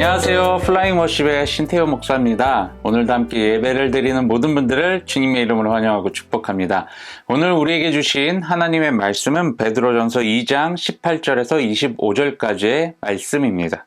안녕하세요. 플라잉 워십의 신태호 목사입니다. 오늘도 함께 예배를 드리는 모든 분들을 주님의 이름으로 환영하고 축복합니다. 오늘 우리에게 주신 하나님의 말씀은 베드로전서 2장 18절에서 25절까지의 말씀입니다.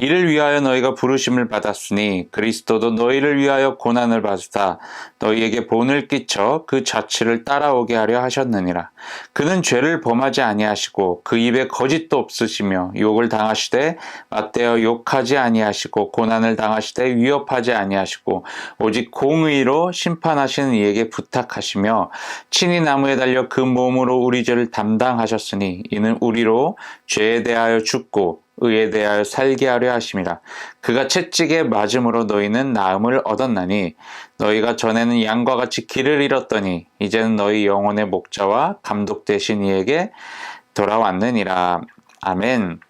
이를 위하여 너희가 부르심을 받았으니 그리스도도 너희를 위하여 고난을 받으사 너희에게 본을 끼쳐 그 자취를 따라오게 하려 하셨느니라. 그는 죄를 범하지 아니하시고 그 입에 거짓도 없으시며 욕을 당하시되 맞대어 욕하지 아니하시고 고난을 당하시되 위협하지 아니하시고 오직 공의로 심판하시는 이에게 부탁하시며 친히 나무에 달려 그 몸으로 우리 죄를 담당하셨으니 이는 우리로 죄에 대하여 죽고 의에 대하여 살게 하려 하심이라. 그가 채찍에 맞음으로 너희는 나음을 얻었나니 너희가 전에는 양과 같이 길을 잃었더니 이제는 너희 영혼의 목자와 감독 되신 이에게 돌아왔느니라. 아멘.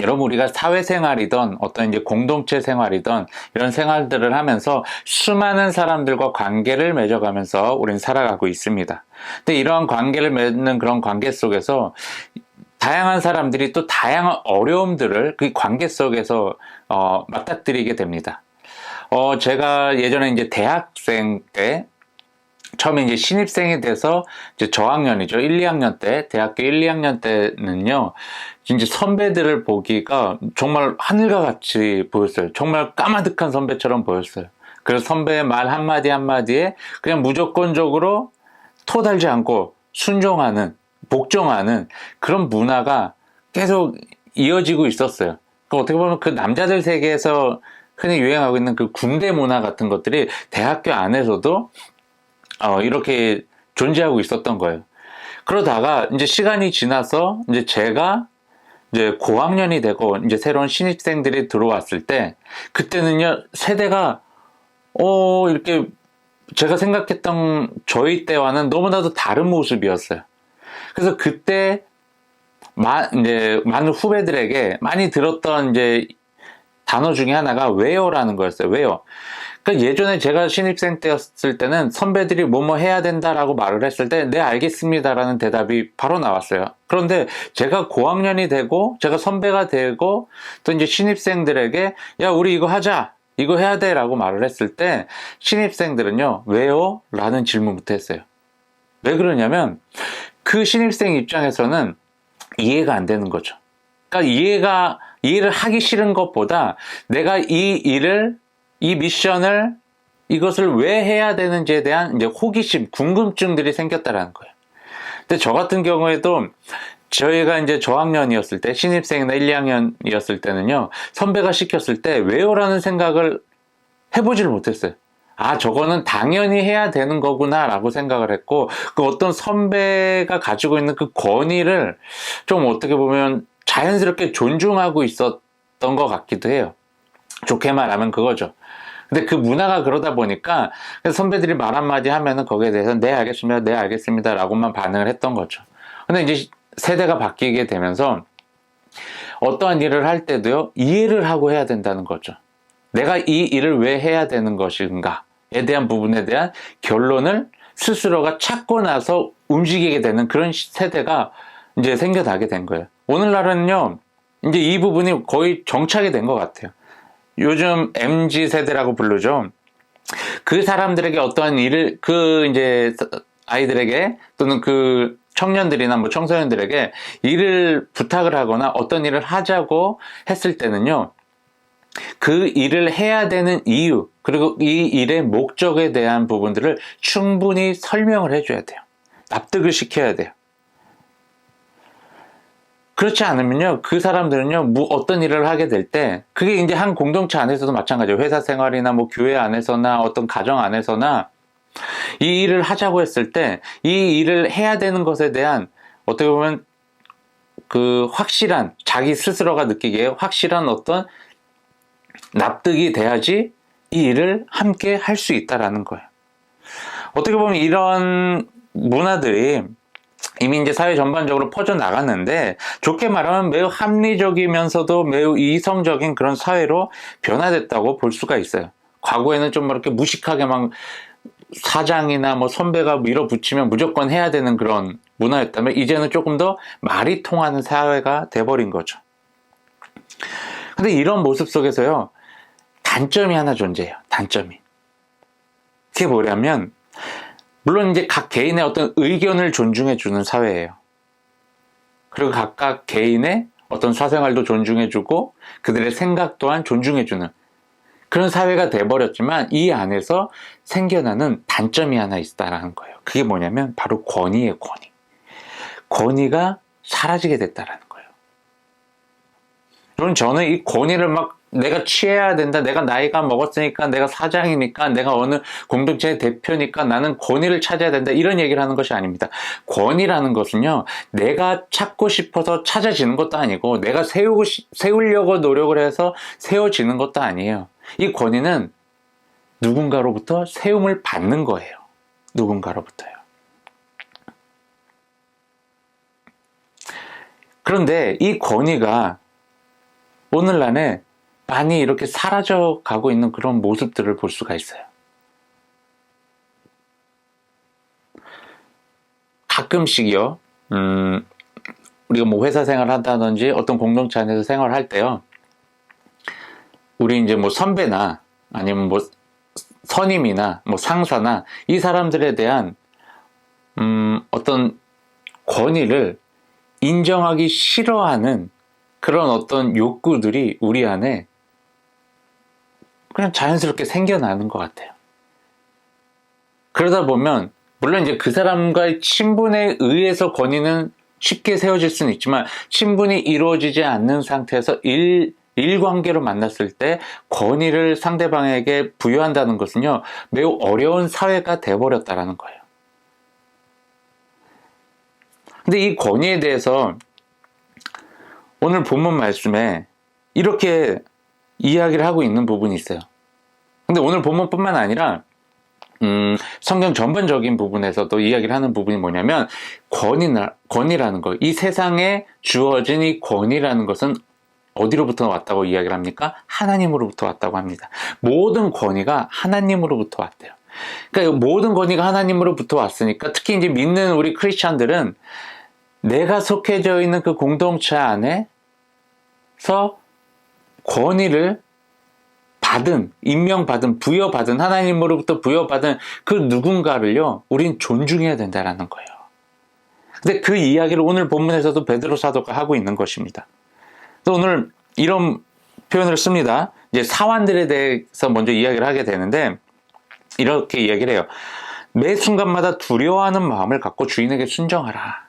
여러분 우리가 사회생활이던 어떤 이제 공동체 생활이던 이런 생활들을 하면서 수많은 사람들과 관계를 맺어가면서 우리는 살아가고 있습니다. 근데 이러한 관계를 맺는 그런 관계 속에서 다양한 사람들이 또 다양한 어려움들을 그 관계 속에서 어, 맞닥뜨리게 됩니다. 어, 제가 예전에 이제 대학생 때 처음에 이제 신입생이 돼서 이제 저학년이죠. 1, 2학년 때, 대학교 1, 2학년 때는요, 이제 선배들을 보기가 정말 하늘과 같이 보였어요. 정말 까마득한 선배처럼 보였어요. 그래서 선배의 말 한마디 한마디에 그냥 무조건적으로 토달지 않고 순종하는 복종하는 그런 문화가 계속 이어지고 있었어요. 그러니까 어떻게 보면 그 남자들 세계에서 흔히 유행하고 있는 그 군대 문화 같은 것들이 대학교 안에서도 어, 이렇게 존재하고 있었던 거예요. 그러다가 이제 시간이 지나서 이제 제가 이제 고학년이 되고 이제 새로운 신입생들이 들어왔을 때 그때는요 세대가 어 이렇게 제가 생각했던 저희 때와는 너무나도 다른 모습이었어요. 그래서 그때 마, 이제 많은 후배들에게 많이 들었던 이제 단어 중에 하나가 왜요라는 거였어요. 왜요? 그러니까 예전에 제가 신입생 때였을 때는 선배들이 뭐뭐 해야 된다라고 말을 했을 때 네 알겠습니다라는 대답이 바로 나왔어요. 그런데 제가 고학년이 되고 제가 선배가 되고 또 이제 신입생들에게 야 우리 이거 하자 이거 해야 돼라고 말을 했을 때 신입생들은요 왜요? 라는 질문부터 했어요. 왜 그러냐면 그 신입생 입장에서는 이해가 안 되는 거죠. 그러니까 이해가 이해를 하기 싫은 것보다 내가 이 일을 이 미션을 이것을 왜 해야 되는지에 대한 이제 호기심, 궁금증들이 생겼다라는 거예요. 근데 저 같은 경우에도 저희가 이제 저학년이었을 때, 신입생이나 1, 2학년이었을 때는요, 선배가 시켰을 때 왜요라는 생각을 해보지를 못했어요. 아, 저거는 당연히 해야 되는 거구나 라고 생각을 했고, 그 어떤 선배가 가지고 있는 그 권위를 좀 어떻게 보면 자연스럽게 존중하고 있었던 것 같기도 해요. 좋게 말하면 그거죠. 근데 그 문화가 그러다 보니까 선배들이 말 한마디 하면은 거기에 대해서 네, 알겠습니다. 네, 알겠습니다. 라고만 반응을 했던 거죠. 근데 이제 세대가 바뀌게 되면서 어떠한 일을 할 때도요, 이해를 하고 해야 된다는 거죠. 내가 이 일을 왜 해야 되는 것인가? 에 대한 부분에 대한 결론을 스스로가 찾고 나서 움직이게 되는 그런 세대가 이제 생겨나게 된 거예요. 오늘날은요, 이제 이 부분이 거의 정착이 된 것 같아요. 요즘 MG 세대라고 부르죠. 그 사람들에게 어떠한 일을, 그 이제 아이들에게 또는 그 청년들이나 뭐 청소년들에게 일을 부탁을 하거나 어떤 일을 하자고 했을 때는요, 그 일을 해야 되는 이유, 그리고 이 일의 목적에 대한 부분들을 충분히 설명을 해줘야 돼요. 납득을 시켜야 돼요. 그렇지 않으면요, 그 사람들은요, 뭐 어떤 일을 하게 될 때, 그게 이제 한 공동체 안에서도 마찬가지예요. 회사 생활이나 뭐 교회 안에서나 어떤 가정 안에서나 이 일을 하자고 했을 때, 이 일을 해야 되는 것에 대한 어떻게 보면 그 확실한, 자기 스스로가 느끼기에 확실한 어떤 납득이 돼야지 이 일을 함께 할 수 있다라는 거예요. 어떻게 보면 이런 문화들이 이미 이제 사회 전반적으로 퍼져 나갔는데 좋게 말하면 매우 합리적이면서도 매우 이성적인 그런 사회로 변화됐다고 볼 수가 있어요. 과거에는 좀 이렇게 무식하게 막 사장이나 뭐 선배가 밀어붙이면 무조건 해야 되는 그런 문화였다면 이제는 조금 더 말이 통하는 사회가 돼버린 거죠. 근데 이런 모습 속에서요, 단점이 하나 존재해요. 단점이. 그게 뭐냐면, 물론 이제 각 개인의 어떤 의견을 존중해주는 사회예요. 그리고 각각 개인의 어떤 사생활도 존중해주고 그들의 생각 또한 존중해주는 그런 사회가 돼버렸지만 이 안에서 생겨나는 단점이 하나 있다라는 거예요. 그게 뭐냐면 바로 권위의 권위. 권위가 사라지게 됐다라는 그럼 저는 이 권위를 막 내가 취해야 된다. 내가 나이가 먹었으니까 내가 사장이니까 내가 어느 공동체의 대표니까 나는 권위를 찾아야 된다. 이런 얘기를 하는 것이 아닙니다. 권위라는 것은요. 내가 찾고 싶어서 찾아지는 것도 아니고 내가 세우고 세우려고 노력을 해서 세워지는 것도 아니에요. 이 권위는 누군가로부터 세움을 받는 거예요. 누군가로부터요. 그런데 이 권위가 오늘날에 많이 이렇게 사라져 가고 있는 그런 모습들을 볼 수가 있어요. 가끔씩요, 음, 우리가 뭐 회사 생활 한다든지 어떤 공동체 안에서 생활할 때요, 우리 이제 뭐 선배나 아니면 뭐 선임이나 뭐 상사나 이 사람들에 대한 음, 어떤 권위를 인정하기 싫어하는 그런 어떤 욕구들이 우리 안에 그냥 자연스럽게 생겨나는 것 같아요. 그러다 보면 물론 이제 그 사람과의 친분에 의해서 권위는 쉽게 세워질 수는 있지만 친분이 이루어지지 않는 상태에서 일 일관계로 만났을 때 권위를 상대방에게 부여한다는 것은요, 매우 어려운 사회가 돼버렸다라는 거예요. 근데 이 권위에 대해서 오늘 본문 말씀에 이렇게 이야기를 하고 있는 부분이 있어요. 근데 오늘 본문뿐만 아니라 음, 성경 전반적인 부분에서도 이야기를 하는 부분이 뭐냐면 권위나, 권위라는 거, 이 세상에 주어진 이 권위라는 것은 어디로부터 왔다고 이야기를 합니까? 하나님으로부터 왔다고 합니다. 모든 권위가 하나님으로부터 왔대요. 그러니까 모든 권위가 하나님으로부터 왔으니까 특히 이제 믿는 우리 크리스찬들은 내가 속해져 있는 그 공동체 안에서 권위를 받은, 임명받은, 부여받은, 하나님으로부터 부여받은 그 누군가를요, 우린 존중해야 된다라는 거예요. 근데 그 이야기를 오늘 본문에서도 베드로 사도가 하고 있는 것입니다. 또 오늘 이런 표현을 씁니다. 이제 사환들에 대해서 먼저 이야기를 하게 되는데 이렇게 이야기를 해요. 매 순간마다 두려워하는 마음을 갖고 주인에게 순정하라.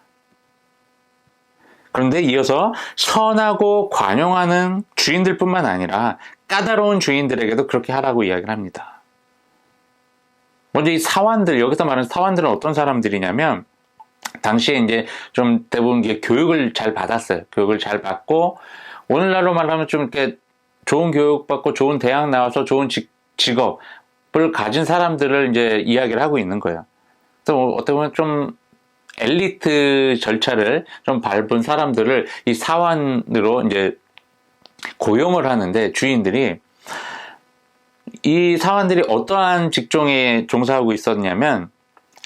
그런데 이어서 선하고 관용하는 주인들뿐만 아니라 까다로운 주인들에게도 그렇게 하라고 이야기를 합니다. 먼저 이 사환들, 여기서 말하는 사환들은 어떤 사람들이냐면, 당시에 이제 좀 대부분 교육을 잘 받았어요. 교육을 잘 받고, 오늘날로 말하면 좀 이렇게 좋은 교육 받고 좋은 대학 나와서 좋은 직, 직업을 가진 사람들을 이제 이야기를 하고 있는 거예요. 뭐 어떻게 보면 좀 엘리트 절차를 좀 밟은 사람들을 이 사환으로 이제 고용을 하는데 주인들이 이 사원들이 어떠한 직종에 종사하고 있었냐면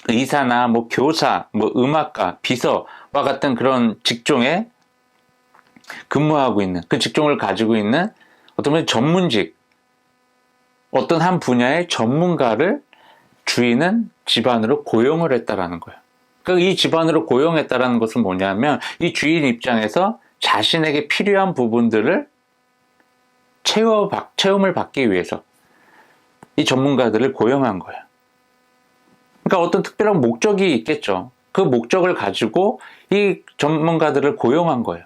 의사나 뭐 교사, 뭐 음악가, 비서와 같은 그런 직종에 근무하고 있는 그 직종을 가지고 있는 어떤 면 전문직 어떤 한 분야의 전문가를 주인은 집안으로 고용을 했다라는 거예요. 그러니까 이 집안으로 고용했다라는 것은 뭐냐면 이 주인 입장에서 자신에게 필요한 부분들을 채워, 체험을 받기 위해서 이 전문가들을 고용한 거예요. 그러니까 어떤 특별한 목적이 있겠죠. 그 목적을 가지고 이 전문가들을 고용한 거예요.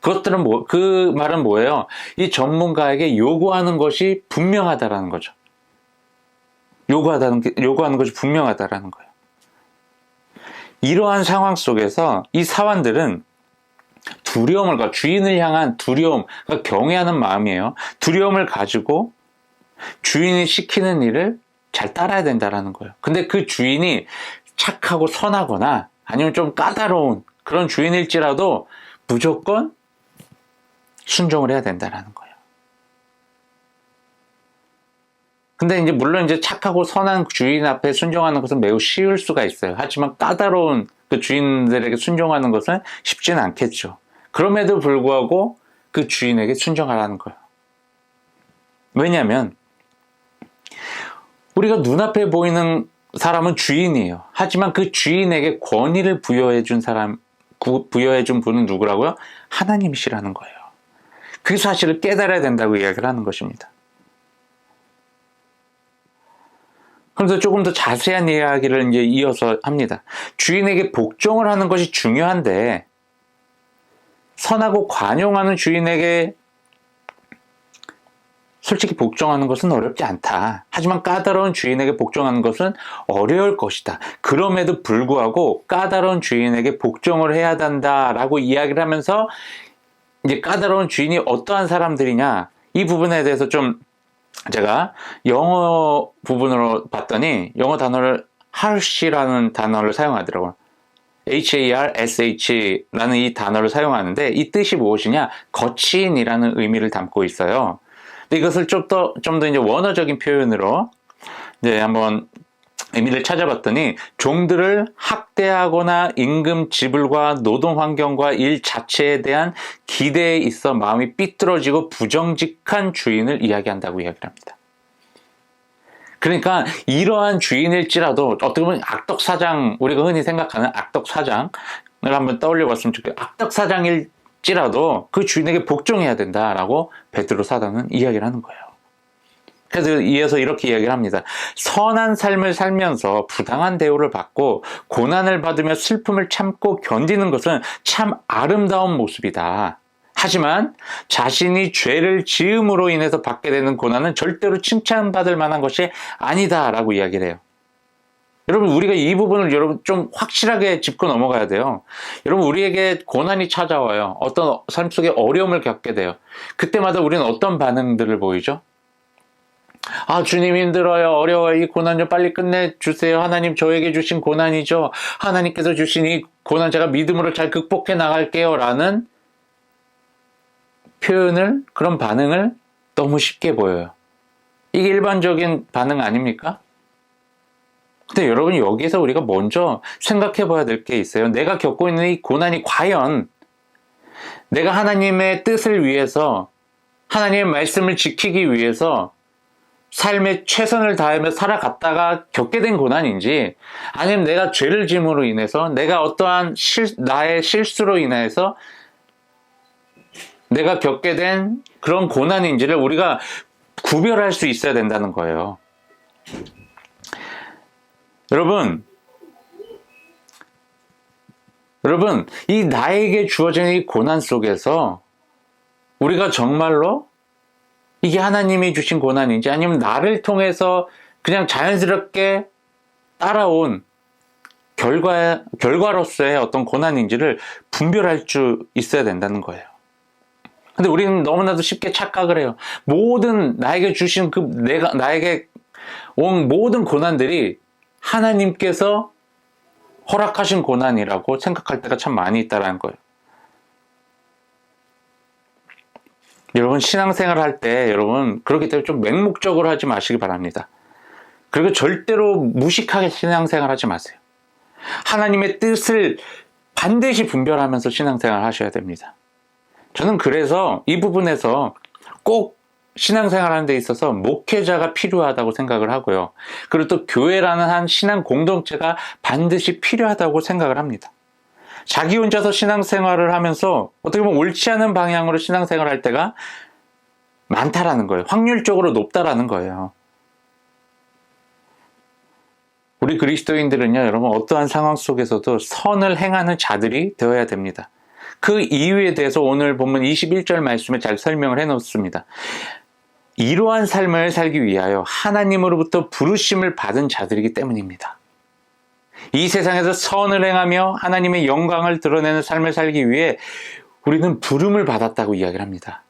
그것들은 뭐, 그 말은 뭐예요? 이 전문가에게 요구하는 것이 분명하다라는 거죠. 요구하다는 게, 요구하는 것이 분명하다라는 거예요. 이러한 상황 속에서 이 사원들은 두려움을, 그러니까 주인을 향한 두려움, 그러니까 경외하는 마음이에요. 두려움을 가지고 주인이 시키는 일을 잘 따라야 된다라는 거예요. 근데 그 주인이 착하고 선하거나 아니면 좀 까다로운 그런 주인일지라도 무조건 순종을 해야 된다라는 거예요. 근데 이제 물론 이제 착하고 선한 주인 앞에 순종하는 것은 매우 쉬울 수가 있어요. 하지만 까다로운 그 주인들에게 순종하는 것은 쉽지는 않겠죠. 그럼에도 불구하고 그 주인에게 순종하라는 거예요. 왜냐하면 우리가 눈앞에 보이는 사람은 주인이에요. 하지만 그 주인에게 권위를 부여해 준 사람, 부여해 준 분은 누구라고요? 하나님이시라는 거예요. 그 사실을 깨달아야 된다고 이야기를 하는 것입니다. 그래서 조금 더 자세한 이야기를 이제 이어서 합니다. 주인에게 복종을 하는 것이 중요한데, 선하고 관용하는 주인에게 솔직히 복종하는 것은 어렵지 않다. 하지만 까다로운 주인에게 복종하는 것은 어려울 것이다. 그럼에도 불구하고 까다로운 주인에게 복종을 해야 한다라고 이야기를 하면서 이제 까다로운 주인이 어떠한 사람들이냐 이 부분에 대해서 좀 제가 영어 부분으로 봤더니 영어 단어를 harsh라는 단어를 사용하더라고요. HARSH라는 이 단어를 사용하는데 이 뜻이 무엇이냐? 거친이라는 의미를 담고 있어요. 이것을 좀 더, 좀 더 이제 원어적인 표현으로 이제 한번 의미를 찾아봤더니 종들을 학대하거나 임금 지불과 노동 환경과 일 자체에 대한 기대에 있어 마음이 삐뚤어지고 부정직한 주인을 이야기한다고 이야기를 합니다. 그러니까 이러한 주인일지라도 어떻게 보면 악덕 사장 우리가 흔히 생각하는 악덕 사장을 한번 떠올려 봤으면 좋겠어요. 악덕 사장일지라도 그 주인에게 복종해야 된다라고 베드로 사단은 이야기를 하는 거예요. 그래서 이어서 이렇게 이야기를 합니다. 선한 삶을 살면서 부당한 대우를 받고 고난을 받으며 슬픔을 참고 견디는 것은 참 아름다운 모습이다. 하지만 자신이 죄를 지음으로 인해서 받게 되는 고난은 절대로 칭찬받을 만한 것이 아니다라고 이야기를 해요. 여러분 우리가 이 부분을 여러분 좀 확실하게 짚고 넘어가야 돼요. 여러분 우리에게 고난이 찾아와요. 어떤 삶 속에 어려움을 겪게 돼요. 그때마다 우리는 어떤 반응들을 보이죠? 아, 주님 힘들어요. 어려워요. 이 고난 좀 빨리 끝내주세요. 하나님 저에게 주신 고난이죠. 하나님께서 주신 이 고난 제가 믿음으로 잘 극복해 나갈게요. 라는 표현을, 그런 반응을 너무 쉽게 보여요. 이게 일반적인 반응 아닙니까? 근데 여러분 여기서 우리가 먼저 생각해 봐야 될 게 있어요. 내가 겪고 있는 이 고난이 과연 내가 하나님의 뜻을 위해서 하나님의 말씀을 지키기 위해서 삶에 최선을 다하며 살아갔다가 겪게 된 고난인지 아니면 내가 죄를 짐으로 인해서 내가 어떠한 실, 나의 실수로 인해서 내가 겪게 된 그런 고난인지를 우리가 구별할 수 있어야 된다는 거예요. 여러분, 여러분, 이 나에게 주어진 이 고난 속에서 우리가 정말로 이게 하나님이 주신 고난인지 아니면 나를 통해서 그냥 자연스럽게 따라온 결과, 결과로서의 어떤 고난인지를 분별할 수 있어야 된다는 거예요. 근데 우리는 너무나도 쉽게 착각을 해요. 모든 나에게 주신 그 내가, 나에게 온 모든 고난들이 하나님께서 허락하신 고난이라고 생각할 때가 참 많이 있다는 거예요. 여러분 신앙생활 할 때 여러분 그렇기 때문에 좀 맹목적으로 하지 마시기 바랍니다. 그리고 절대로 무식하게 신앙생활 하지 마세요. 하나님의 뜻을 반드시 분별하면서 신앙생활 하셔야 됩니다. 저는 그래서 이 부분에서 꼭 신앙생활 하는 데 있어서 목회자가 필요하다고 생각을 하고요. 그리고 또 교회라는 한 신앙 공동체가 반드시 필요하다고 생각을 합니다. 자기 혼자서 신앙생활을 하면서 어떻게 보면 옳지 않은 방향으로 신앙생활을 할 때가 많다라는 거예요. 확률적으로 높다라는 거예요. 우리 그리스도인들은요, 여러분, 어떠한 상황 속에서도 선을 행하는 자들이 되어야 됩니다. 그 이유에 대해서 오늘 본문 21절 말씀에 잘 설명을 해 놓습니다. 이러한 삶을 살기 위하여 하나님으로부터 부르심을 받은 자들이기 때문입니다. 이 세상에서 선을 행하며 하나님의 영광을 드러내는 삶을 살기 위해 우리는 부름을 받았다고 이야기를 합니다.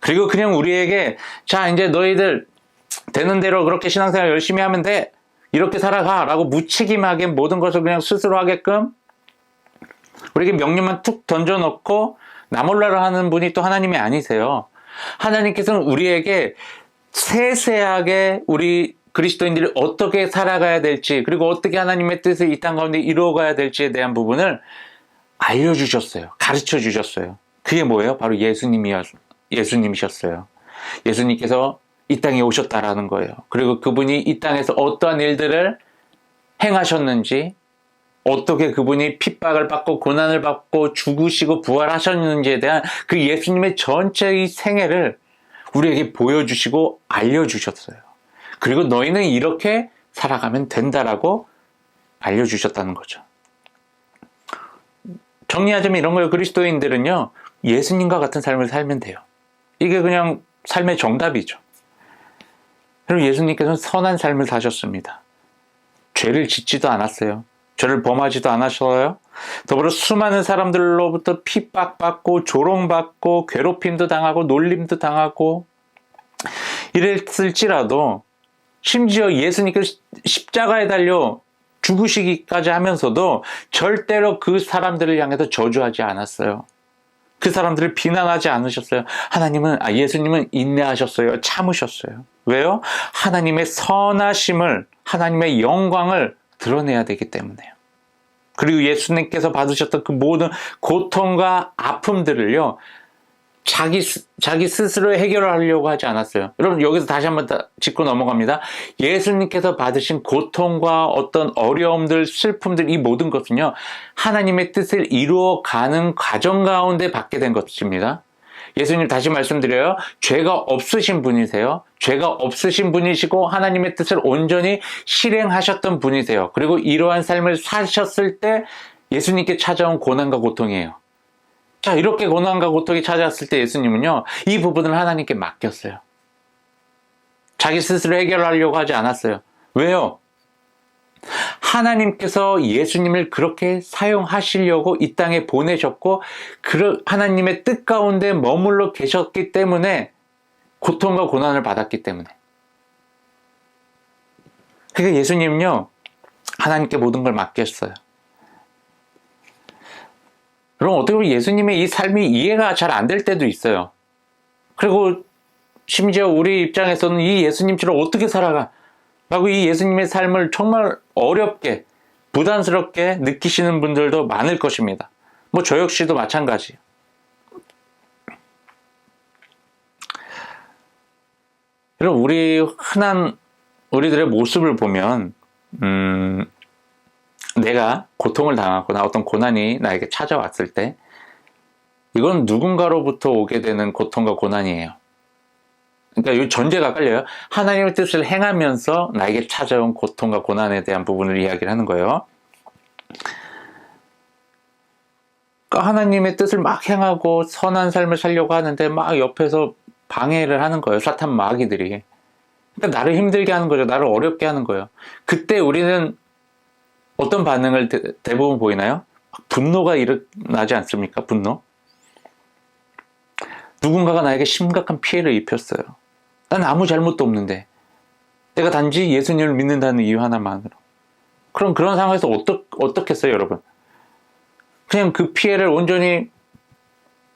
그리고 그냥 우리에게 자 이제 너희들 되는 대로 그렇게 신앙생활 열심히 하면 돼. 이렇게 살아가. 라고 무책임하게 모든 것을 그냥 스스로 하게끔 우리에게 명령만 툭 던져놓고 나몰라를 하는 분이 또 하나님이 아니세요. 하나님께서는 우리에게 세세하게 우리 그리스도인들이 어떻게 살아가야 될지 그리고 어떻게 하나님의 뜻을 이 땅 가운데 이루어가야 될지에 대한 부분을 알려주셨어요. 가르쳐 주셨어요. 그게 뭐예요? 바로 예수님이 예수님이셨어요. 예수님께서 이 땅에 오셨다라는 거예요. 그리고 그분이 이 땅에서 어떠한 일들을 행하셨는지, 어떻게 그분이 핍박을 받고 고난을 받고 죽으시고 부활하셨는지에 대한 그 예수님의 전체의 생애를 우리에게 보여주시고 알려주셨어요. 그리고 너희는 이렇게 살아가면 된다라고 알려주셨다는 거죠. 정리하자면 이런 거예요. 그리스도인들은요, 예수님과 같은 삶을 살면 돼요. 이게 그냥 삶의 정답이죠. 그리고 예수님께서는 선한 삶을 사셨습니다. 죄를 짓지도 않았어요. 죄를 범하지도 않으셔요. 더불어 수많은 사람들로부터 핍박받고 조롱받고 괴롭힘도 당하고 놀림도 당하고 이랬을지라도 심지어 예수님께서 십자가에 달려 죽으시기까지 하면서도 절대로 그 사람들을 향해서 저주하지 않았어요. 그 사람들을 비난하지 않으셨어요. 하나님은, 아, 예수님은 인내하셨어요. 참으셨어요. 왜요? 하나님의 선하심을, 하나님의 영광을 드러내야 되기 때문에요. 그리고 예수님께서 받으셨던 그 모든 고통과 아픔들을요, 자기, 자기 스스로 해결하려고 하지 않았어요. 여러분, 여기서 다시 한번 짚고 넘어갑니다. 예수님께서 받으신 고통과 어떤 어려움들, 슬픔들, 이 모든 것은요, 하나님의 뜻을 이루어가는 과정 가운데 받게 된 것입니다. 예수님 다시 말씀드려요. 죄가 없으신 분이세요. 죄가 없으신 분이시고 하나님의 뜻을 온전히 실행하셨던 분이세요. 그리고 이러한 삶을 사셨을 때 예수님께 찾아온 고난과 고통이에요. 자, 이렇게 고난과 고통이 찾아왔을 때 예수님은요, 이 부분을 하나님께 맡겼어요. 자기 스스로 해결하려고 하지 않았어요. 왜요? 하나님께서 예수님을 그렇게 사용하시려고 이 땅에 보내셨고, 하나님의 뜻 가운데 머물러 계셨기 때문에 고통과 고난을 받았기 때문에. 그러니까 예수님은요, 하나님께 모든 걸 맡겼어요. 그럼 어떻게 보면 예수님의 이 삶이 이해가 잘 안 될 때도 있어요. 그리고 심지어 우리 입장에서는 이 예수님처럼 어떻게 살아가? 라고 이 예수님의 삶을 정말 어렵게, 부담스럽게 느끼시는 분들도 많을 것입니다. 뭐 저 역시도 마찬가지. 여러분, 우리 흔한 우리들의 모습을 보면, 음, 내가 고통을 당하거나 어떤 고난이 나에게 찾아왔을 때 이건 누군가로부터 오게 되는 고통과 고난이에요. 그러니까 이 전제가 깔려요. 하나님의 뜻을 행하면서 나에게 찾아온 고통과 고난에 대한 부분을 이야기를 하는 거예요. 그러니까 하나님의 뜻을 막 행하고 선한 삶을 살려고 하는데 막 옆에서 방해를 하는 거예요. 사탄 마귀들이. 그러니까 나를 힘들게 하는 거죠. 나를 어렵게 하는 거예요. 그때 우리는 어떤 반응을 대, 부분 보이나요? 분노가 일어나지 않습니까? 분노. 누군가가 나에게 심각한 피해를 입혔어요. 난 아무 잘못도 없는데. 내가 단지 예수님을 믿는다는 이유 하나만으로. 그럼 그런 상황에서 어떻, 어떻겠어요, 여러분? 그냥 그 피해를 온전히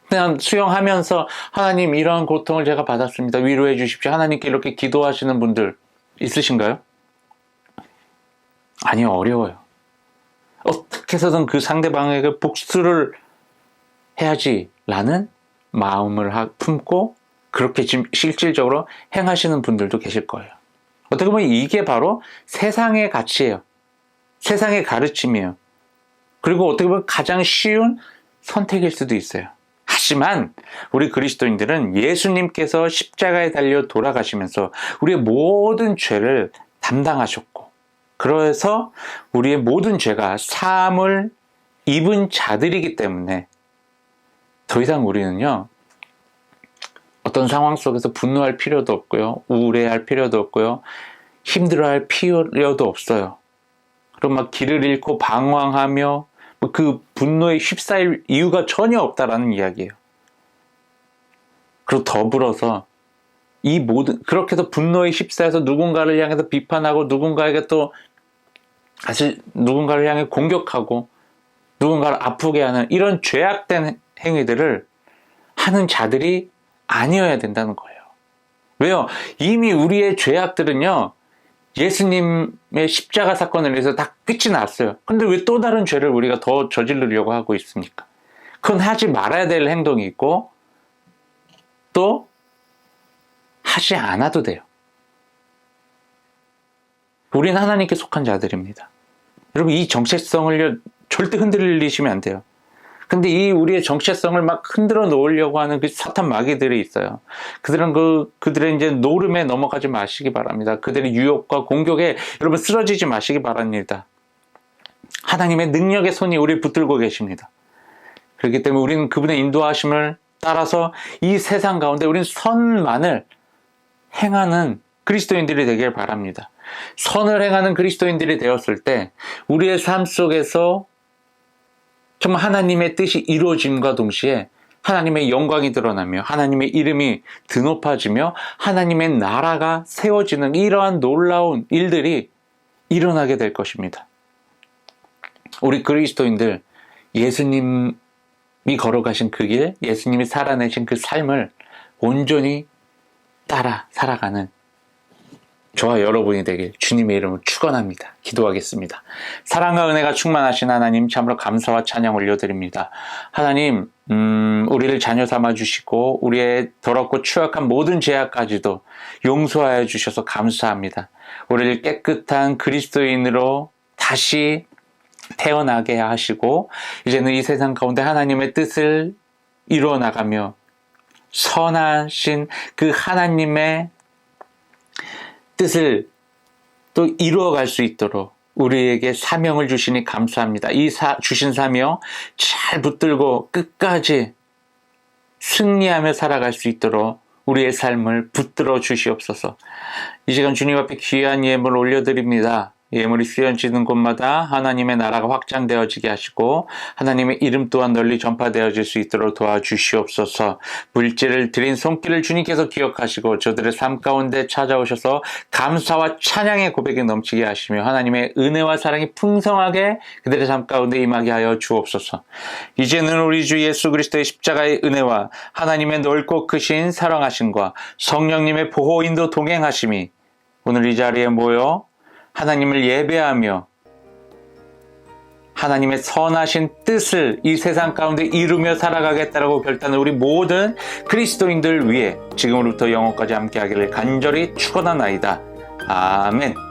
그냥 수용하면서 하나님 이러한 고통을 제가 받았습니다. 위로해 주십시오. 하나님께 이렇게 기도하시는 분들 있으신가요? 아니요, 어려워요. 어떻게 해서든 그 상대방에게 복수를 해야지라는 마음을 품고 그렇게 지금 실질적으로 행하시는 분들도 계실 거예요. 어떻게 보면 이게 바로 세상의 가치예요. 세상의 가르침이에요. 그리고 어떻게 보면 가장 쉬운 선택일 수도 있어요. 하지만 우리 그리스도인들은 예수님께서 십자가에 달려 돌아가시면서 우리의 모든 죄를 담당하셨고 그래서 우리의 모든 죄가 사함을 입은 자들이기 때문에 더 이상 우리는요, 어떤 상황 속에서 분노할 필요도 없고요, 우울해할 필요도 없고요, 힘들어할 필요도 없어요. 그럼 막 길을 잃고 방황하며 뭐그 분노에 휩싸일 이유가 전혀 없다라는 이야기예요. 그리고 더불어서 이 모든 그렇게도 분노에 휩싸여서 누군가를 향해서 비판하고 누군가에게 또 사실 누군가를 향해 공격하고 누군가를 아프게 하는 이런 죄악된 행위들을 하는 자들이 아니어야 된다는 거예요. 왜요? 이미 우리의 죄악들은요, 예수님의 십자가 사건을 위해서 다 끝이 났어요. 근데 왜 또 다른 죄를 우리가 더 저지르려고 하고 있습니까? 그건 하지 말아야 될 행동이 있고, 또 하지 않아도 돼요. 우리는 하나님께 속한 자들입니다. 여러분, 이 정체성을 절대 흔들리시면 안 돼요. 근데 이 우리의 정체성을 막 흔들어 놓으려고 하는 그 사탄 마귀들이 있어요. 그들은 그, 그들의 이제 노름에 넘어가지 마시기 바랍니다. 그들의 유혹과 공격에 여러분 쓰러지지 마시기 바랍니다. 하나님의 능력의 손이 우리 붙들고 계십니다. 그렇기 때문에 우리는 그분의 인도하심을 따라서 이 세상 가운데 우리는 선만을 행하는 그리스도인들이 되길 바랍니다. 선을 행하는 그리스도인들이 되었을 때 우리의 삶 속에서 정말 하나님의 뜻이 이루어짐과 동시에 하나님의 영광이 드러나며 하나님의 이름이 드높아지며 하나님의 나라가 세워지는 이러한 놀라운 일들이 일어나게 될 것입니다. 우리 그리스도인들 예수님이 걸어가신 그 길, 예수님이 살아내신 그 삶을 온전히 따라 살아가는 저와 여러분이 되길 주님의 이름으로 축원합니다. 기도하겠습니다. 사랑과 은혜가 충만하신 하나님 참으로 감사와 찬양 올려드립니다. 하나님 음, 우리를 자녀 삼아 주시고 우리의 더럽고 추악한 모든 죄악까지도 용서하여 주셔서 감사합니다. 우리를 깨끗한 그리스도인으로 다시 태어나게 하시고 이제는 이 세상 가운데 하나님의 뜻을 이루어 나가며 선하신 그 하나님의 뜻을 또 이루어갈 수 있도록 우리에게 사명을 주시니 감사합니다. 이 사, 주신 사명 잘 붙들고 끝까지 승리하며 살아갈 수 있도록 우리의 삶을 붙들어 주시옵소서. 이 시간 주님 앞에 귀한 예물 올려드립니다. 예물이 쓰여지는 곳마다 하나님의 나라가 확장되어지게 하시고 하나님의 이름 또한 널리 전파되어질 수 있도록 도와주시옵소서. 물질을 드린 손길을 주님께서 기억하시고 저들의 삶 가운데 찾아오셔서 감사와 찬양의 고백이 넘치게 하시며 하나님의 은혜와 사랑이 풍성하게 그들의 삶 가운데 임하게 하여 주옵소서. 이제는 우리 주 예수 그리스도의 십자가의 은혜와 하나님의 넓고 크신 사랑하심과 성령님의 보호 인도 동행하심이 오늘 이 자리에 모여 하나님을 예배하며 하나님의 선하신 뜻을 이 세상 가운데 이루며 살아가겠다라고 결단한 우리 모든 그리스도인들 위해 지금으로부터 영원까지 함께하기를 간절히 축원하나이다. 아멘.